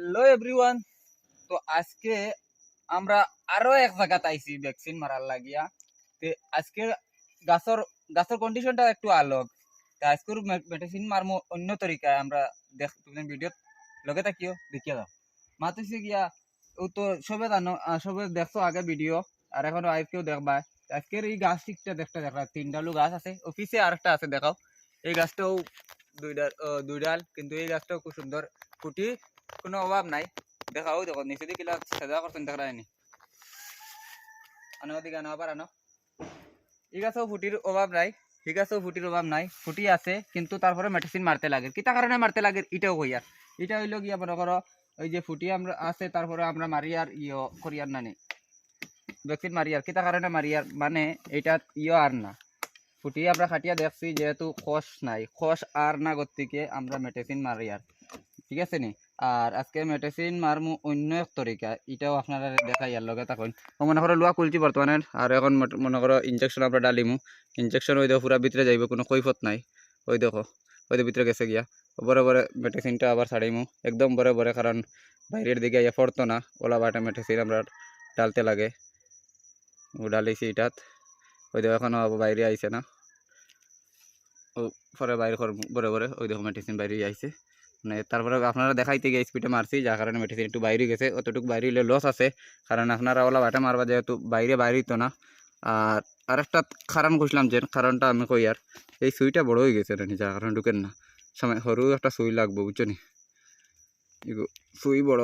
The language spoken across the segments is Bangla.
হ্যালো এভরিওয়ান তো আজকে আমরা আরও এক জায়গাতে আইছি ভ্যাকসিন মারার লাগিয়া। তে আজকে গাছর গাছর কন্ডিশনটা একটু আলোক। তে আজকের মেডিসিন মারমো অন্য তরিকায়। আমরা দেখ, তুমি ভিডিও লগে থাকিও, দেখিয়া দাও মাতিছি গিয়া, ও তো সবে জানো সবে দেখছ আগে ভিডিও আর এখন আজকেও দেখবা। আজকের এই গাছ ঠিকটা দেখতে দেখা তিন ডালু গাছ আছে। অফিসে আরেকটা আছে, দেখাও। এই গাছটাও দুই ডাল দুই ডাল, কিন্তু এই গাছটাও খুব সুন্দর। ফুটি কোনো অভাব নাই। দেখা দেখাও দেখো নিচে দিয়ে কিলা সাজা করছেন দেখা যায়নি আনো দিকে আনো আবার আনো এই গাছেও ফুটির অভাব নাই এই গাছেও ফুটির অভাব নাই, ফুটি আছে, কিন্তু তারপরে মেডিসিন মারতে লাগে। কিতা কারণে মারতে লাগে এটাও কইয়ার এটা হইল গিয়া মনে করো ওই যে ফুটি আমরা আছে তারপরে আমরা মারি আর ইয়ে করি আর নানি। ভ্যাকসিন মারি আর কিতা কারণে মারি আর মানে এটা ইয়ে আর না। ফুটি আমরা খাটিয়া দেখছি, যেহেতু খস নাই খস আর না গতিকে আমরা মেডিসিন মারি আর ঠিক আছে নি? আর আজকে মেডিসিন মারমু অন্য এক তরিকা এটাও আপনারা দেখাই আর লগে ও মনে করো লোয়া কুলছি বর্তমানে আর এখন মনে করো ইনজেকশন আমরা ডালিমু ইনজেকশন ওই দেখো পুরা ভিতরে যাইব, কোনো কৈফত নাই। ওই দেখো ওই দেখো ভিতরে গেছে গিয়া। বরে বরে মেডিসিনটা আবার ছাড়াইমু। একদম বরে বরে কারণ বাইরের দিকে ইয়ে পড়তো না ওলা বাটা মেডিসিন আমরা ডালতে লাগে। ডালিছি এটাত ওই দেখো এখনও আবার বাইরে আইছে না। ও পরে বাইরে বরে বরে ওই দেখো মেডিসিন বাইরে আইছে মানে তারপরে আপনারা দেখাইতে গিয়ে স্পিডে মারছি, যার কারণে মেডিসিন একটু বাইরে গেছে। অতটুকু বাইরে হলে লস আছে, কারণ আপনারা ওলা বাটা মারবা যেহেতু বাইরে বাইরেই তো না। আর আরেকটা কারণ খুঁজলাম যে, কারণটা আমি কই আর? এই সুইটা বড় হয়ে গেছে রানি যার কারণে ঢুকেন না। সময় সরু একটা সুই লাগবো, বুঝছ নি? সুই বড়।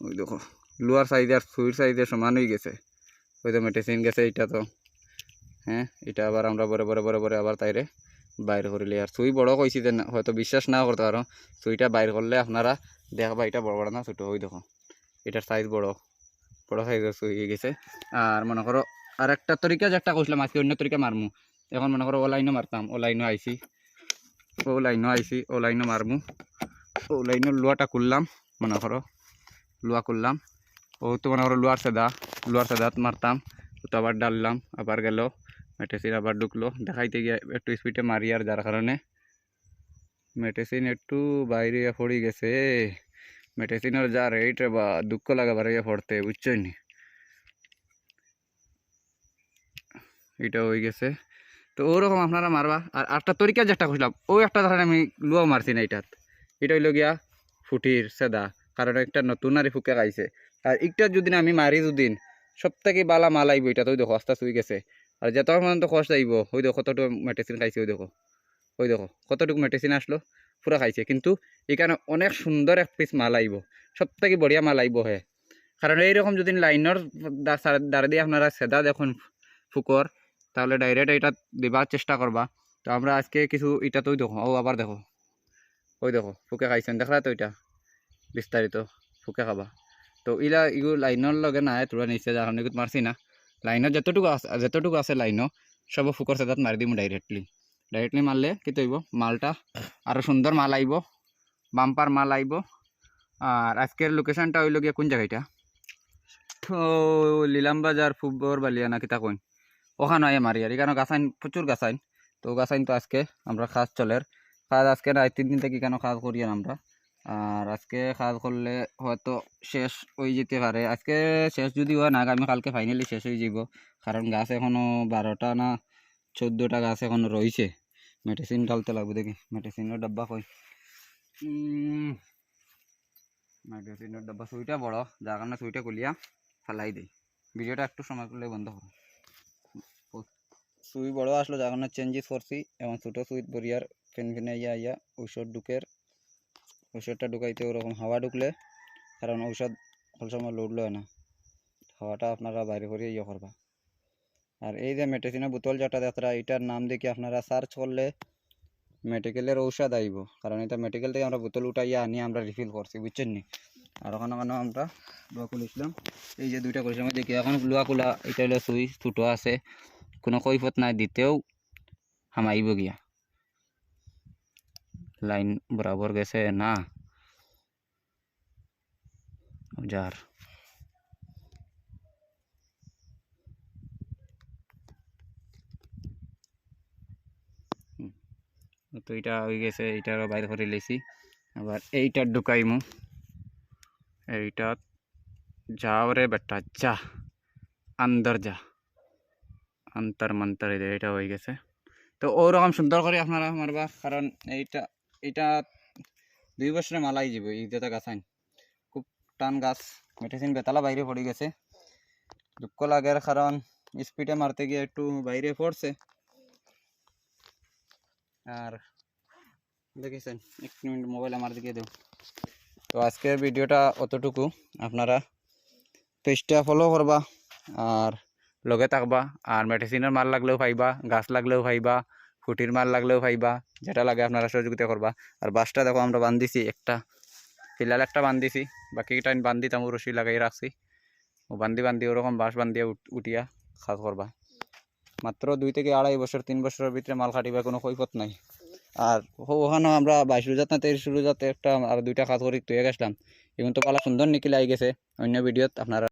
ওই দেখো, লোয়ার সাইজে আর সুইর সাইজে সমান হয়ে গেছে। ওই তো মেডিসিন গেছে এটা তো। হ্যাঁ এটা আবার আমরা বরে বরে বরে বরে আবার তাইরে বাইর করিলে আর সুই বড় কইছি যে হয়তো বিশ্বাস না করতে পারো সুইটা বাইর করলে আপনারা দেখবা এটা বড় বড় না, ছোটো ওই দেখো। এটার সাইজ বড় বড় সাইজের সুই হয়ে গেছে। আর মনে করো আর একটা তরিকা যেটা কইছিলাম আজকে অন্য তরিকা মারমু এখন মনে করো ও লাইনও মারতাম ও লাইনও আইছি। ও লাইনও আইছি ও লাইনও মারমু ও লাইনও লুয়াটা করলাম মনে করো লুয়া করলাম ও তো মনে করো লুয়ার সেদা লুয়ার সেদাত মারতাম তো আবার ডাললাম আবার গেল। মেডিসিন আবার ঢুকলো। দেখাইতে গিয়ে একটু স্পিডে মারি আর যার কারণে মেডিসিন একটু বাইরে পড়ে গেছে। মেডিসিনের যা রেট বা দুঃখ লাগে বাইরে পড়তে বুঝছই নি এটা হয়ে গেছে। তো ওরকম আপনারা মারবা। আর একটা তরিকা যেটা খুঁজলাম ওই একটা ধরেন আমি লুয়াও মারছি না এটাত এটা হইল গিয়া ফুটির সেদা, কারণ একটা নতুন আর ফুকে খাইছে। আর একটা যদি আমি মারি দুদিন সব থেকে বালা মাল আইব এটা তো ওই দেখো, আস্তে আস্তে গেছে। আর যত পর্যন্ত কষ্ট আইব ওই দেখো কতটুকু মেডিসিন খাইছে ওই দেখো। ওই দেখো, কতটুকু মেডিসিন আসলো পুরা খাইছে। কিন্তু এখানে অনেক সুন্দর এক পিস মাল আইব সব থেকে বঢ়িয়া মাল আইব হে। কারণ এইরকম যদি লাইনের দ্বারা দিয়ে আপনারা সেদা দেখুন ফুকর তাহলে ডাইরেক্ট এটা দিবার চেষ্টা করবা তো আমরা আজকে কিছু এটা তো দেখো। ও আবার দেখো। ওই দেখো ফুকে খাইছেন দেখলা তো এটা বিস্তারিত ফুকে খাবা। তো ইলা ইগু লাইনের লগে নাই তোরা নিচে ইগুত মারছি না। লাইনত যতটুকু যতটুকু আছে লাইনও, সব ফুকর সেদাত মারি দিম ডাইরেক্টলি ডাইরেক্টলি মারলে কি তৈব মালটা আরও সুন্দর মাল আইব বাম্পার মাল আইব আর আজকের লোকেশনটা হইল গিয়ে কোন জায়গাটা তো লিলাম বাজার ফুবর বালিয়া না কিতা কইন। ওখানে আয় মারি আর এখানে গাছাইন প্রচুর গাছাইন। তো গাছাইন তো আজকে আমরা খাস চলের কাজ আজকে না তিন দিন থেকে কেন কাজ করি আমরা। আর আজকে কাজ করলে হয়তো শেষ হয়ে যেতে পারে। আজকে শেষ যদি হয়, না আমি কালকে ফাইনালি শেষ হয়ে যাব কারণ গাছ এখনও বারোটা না চোদ্দোটা গাছ এখনও রয়েছে। মেডিসিন ঢালতে লাগবে দেখি। মেডিসিনের ডাব্বা কই? মেডিসিনের ডাব্বা। সুইটা বড়, যার কারণে সুইটা কুলিয়া ফেলাই দিই। ভিডিওটা একটু সময় করলে বন্ধ করো সুই বড় আসলো, যার কারণে চেঞ্জেস করছি। এবং ছোটো সুইট বরিয়ার ফেন ফেনে ইয়া ইয়া ঔষধ ঢুকের ঔষধটা ঢুকাইতে ওরকম হাওয়া ঢুকলে, কারণ ঔষধ সময় লোড লয় না। হাওয়াটা আপনারা বাইরে করে ইয়ে করবা। আর এই যে মেডিসিনের বোতল যেটা যাত্রা এটার নাম দেখে আপনারা সার্চ করলে মেডিকেলের ঔষধ আইব? কারণ এটা মেডিকেল থেকে আমরা বোতল উঠাইয়া আনি আমরা রিফিল করছি, বুঝছেন নি? আর ওখানে ওখানে আমরা লোয়া খুলেছিলাম এই যে দুইটা করেছিলাম দেখি এখন লোয়া খোলা এটা হলো সুই ছোটো আছে। কোনো কৈফত নাই, দিতেও হামাইব গিয়া। লাইন বরাবর গেছে না যার হুম। তো এটা হয়ে গেছে এটারও বাইরে করে লেছি আবার এইটা ঢুকাইমু এইটা যাও রে বেটা যা আন্দর যা অন্তর মন্তর এই যে এটা হয়ে গেছে তো ওরকম সুন্দর করে আপনারা মারবা কারণ এইটা এটা দুই বছরে মালাই যাব এই যেটা গাছ আইন খুব টান গাছ, মেডিসিন বেতালা বাইরে পড়ে গেছে। দুঃখ লাগের কারণ স্পিডে মারতে গিয়ে একটু বাইরে পড়ছে। আর দেখেছেন, এক মিনিট মোবাইল আমার দিকে দেও। তো আজকের ভিডিওটা অতটুকু। আপনারা পেজটা ফলো করবা, আর লগে থাকবা, আর মেডিসিনের মাল লাগলেও পাইবা, গাছ লাগলেও পাইবা। ফুটির মাল লাগলেও পাইবা যেটা লাগে আপনারা সহযোগিতা করবা। আর বাসটা দেখো আমরা বান্ধিছি, একটা ফিলাল একটা বান্ধিছি, বাকিটা বান্ধি তামু রশি লাগাই রাখছি। ও বান্ধি বান্ধি ওরকম বাঁশ বান্ধিয়া উঠিয়া কাজ করবা। মাত্র দুই থেকে আড়াই বছর, তিন বছরের ভিতরে মাল কাটিবা কোনো কৈফত নাই। আর ওখানেও আমরা বাইশ রোজাত না তেইশ রোজাতে একটা, আর দুইটা কাজ করি তুই গেছিলাম। এখন তো পালা সুন্দর নিকিলে আই গেছে। অন্য ভিডিওত আপনারা